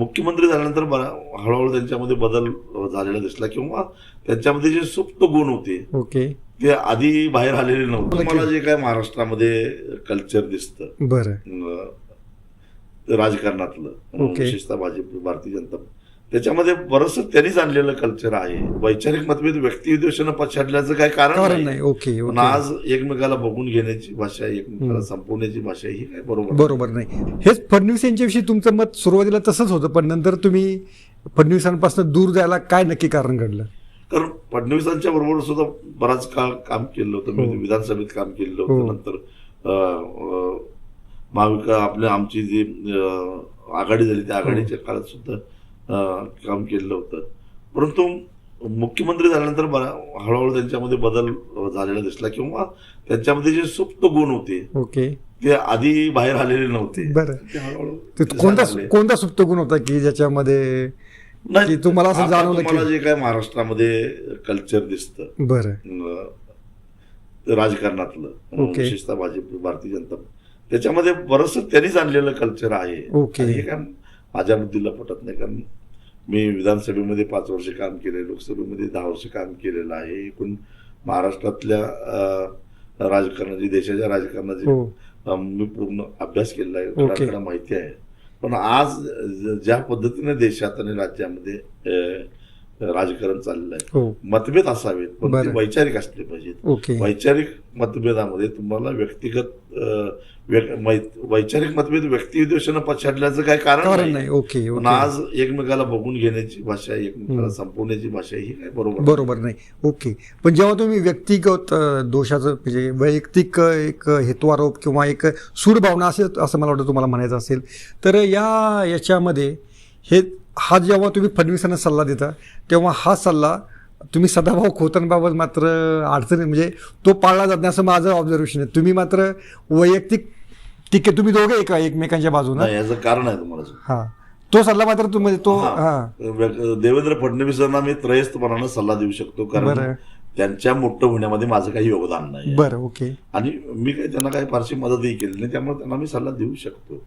मुख्यमंत्री झाल्यानंतर बरा- हळूहळू त्यांच्यामध्ये बदल झालेला दिसला किंवा त्यांच्यामध्ये जे सुप्त गुण होते ओके ते आधी बाहेर आलेले नव्हते. मला जे काय महाराष्ट्रामध्ये कल्चर दिसतं बरं राजकारणातलं ओके. विशेषतः भाजप भारतीय जनता त्याच्यामध्ये बरंच त्यांनीच आणलेलं कल्चर आहे. वैचारिक मतभेद व्यक्तिविद्वेषानं पछाडल्याचं काही कारण नाही. ओके पण आज एकमेकाला बघून घेण्याची भाषा एकमेकाला. संपवण्याची भाषा ही काय बरोबर बरोबर नाही. हेच फडणवीस यांच्याविषयी तुमचं मत सुरुवातीला तसंच होतं पण नंतर तुम्ही फडणवीसांपासून दूर जायला काय नक्की कारण घडलं? कारण फडणवीसांच्या बरोबर सुद्धा बराच काळ काम केलं होतं. मी हो. विधानसभेत काम केलं हो. होतं नंतर अं, अं, महाविका आपल्या आमची जी आघाडी झाली त्या आघाडीच्या हो. काळात सुद्धा काम केलं होतं. परंतु मुख्यमंत्री झाल्यानंतर हळूहळू त्यांच्यामध्ये बदल झालेला दिसला किंवा त्यांच्यामध्ये जे सुप्त गुण होते ओके. ते आधी बाहेर आलेले नव्हते. बरं. कोणता सुप्त गुण होता की ज्याच्यामध्ये नाही, तुम्हाला असं जाणवलं तुम्हाला की- जे काय महाराष्ट्रामध्ये कल्चर दिसतं बरं. राजकारणातलं. विशेषतः भाजप भारतीय जनता त्याच्यामध्ये बरंच त्यांनीच आणलेलं कल्चर आहे. ओके. माझ्या बुद्धीला पटत नाही कारण मी विधानसभेमध्ये पाच वर्ष काम केले लोकसभेमध्ये दहा वर्ष काम केलेलं आहे. एकूण महाराष्ट्रातल्या राजकारणाची देशाच्या राजकारणाची हो. मी पूर्ण अभ्यास केलेला आहे. खडाखडा माहिती आहे. पण आज ज्या पद्धतीने देशात आणि राज्यामध्ये अं, राजकारण चाललेलं आहे हो. मतभेद असावेत पण ते. वैचारिक असले पाहिजेत. वैचारिक मतभेदामध्ये तुम्हाला व्यक्तिगत वैचारिक मतभेद व्यक्तिविद्वेषानं पछाडल्याचं काही कारण कारण नाही. ओके आज एकमेकाला बघून घेण्याची भाषा एकमेकाला. संपवण्याची भाषा ही काय बरोबर बरोबर नाही. ओके. पण जेव्हा तुम्ही व्यक्तिगत दोषाचं म्हणजे वैयक्तिक एक हेतुआरोप किंवा एक सूडभावना असे असं मला वाटतं तुम्हाला म्हणायचं असेल तर या याच्यामध्ये हे हा जेव्हा तुम्ही फडणवीसांना सल्ला देता तेव्हा हा सल्ला तुम्ही सदाभाऊ खोतांबाबत मात्र अडचणी म्हणजे तो पाळला जात नाही असं माझं ऑब्झर्वेशन आहे. तुम्ही मात्र वैयक्तिक ठीक आहे तुम्ही दोघे एका एकमेकांच्या बाजूनं. याचं कारण आहे तुम्हाला. हा. तो सल्ला मात्र तुम्ही तो हा. हा. व्य- देवेंद्र फडणवीसांना मी त्रयस्थपणानं सल्ला देऊ शकतो कारण. त्यांच्या मोठं होण्यामध्ये माझं काही योगदान नाही बरं ओके. आणि मी काही त्यांना काही फारशी मदतही केली नाही त्यामुळे त्यांना मी सल्ला देऊ शकतो.